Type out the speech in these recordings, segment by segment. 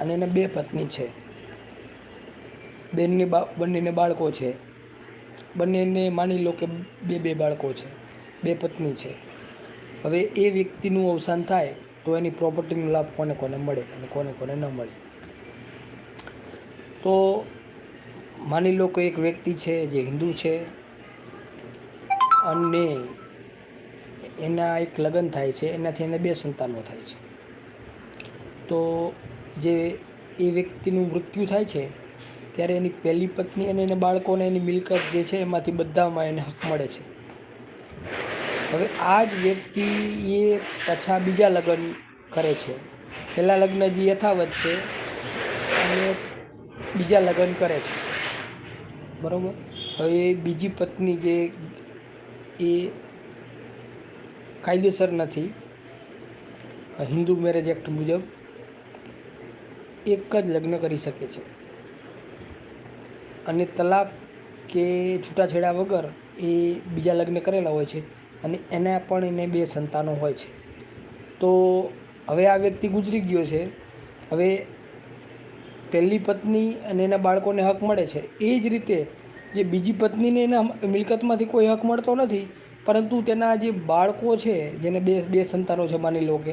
અને એને બે પત્ની છે. બેનની બા, બંનેને બાળકો છે. બંનેને માની લો કે બે બે બાળકો છે. બે પત્ની છે. હવે એ વ્યક્તિનું અવસાન થાય તો એની પ્રોપર્ટીનો લાભ કોને કોને મળે અને કોને કોને ન મળે? તો માની લો કે એક વ્યક્તિ છે જે હિન્દુ છે અને એના એક લગ્ન થાય છે. એનાથી એને બે સંતાનો થાય છે. તો જે એ વ્યક્તિનું મૃત્યુ થાય છે, ત્યારે એની પહેલી પત્ની અને એના બાળકોને એની મિલકત જે છે એમાંથી બધામાં એને હક મળે છે. હવે આ જ વ્યક્તિ એ પાછા બીજા લગ્ન કરે છે. પહેલાં લગ્ન જે યથાવત છે, અને બીજા લગ્ન કરે છે. બરાબર? હવે બીજી પત્ની જે એ કાયદેસર નથી, હિન્દુ મેરેજ એક્ટ મુજબ એક જ લગ્ન કરી શકે છે. અને તલાક કે છૂટાછેડા વગર એ બીજા લગ્ન કરેલા હોય છે અને એના પણ એને બે સંતાનો હોય છે. તો હવે આ વ્યક્તિ ગુજરી ગયો છે. હવે પહેલી પત્ની અને એના બાળકોને હક મળે છે. એ જ રીતે જે બીજી પત્નીને એના મિલકતમાંથી કોઈ હક મળતો નથી, પરંતુ તેના જે બાળકો છે, જેને બે બે સંતાનો છે માની લો કે,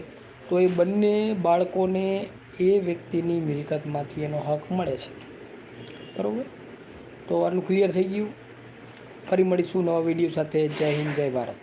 તો એ બંને બાળકોને એ વ્યક્તિની મિલકતમાંથી એનો હક મળે છે. બરાબર? તો આટલું ક્લિયર થઈ ગયું. ફરી મળીશું નવા વીડિયો સાથે. જય હિન્દ, જય ભારત.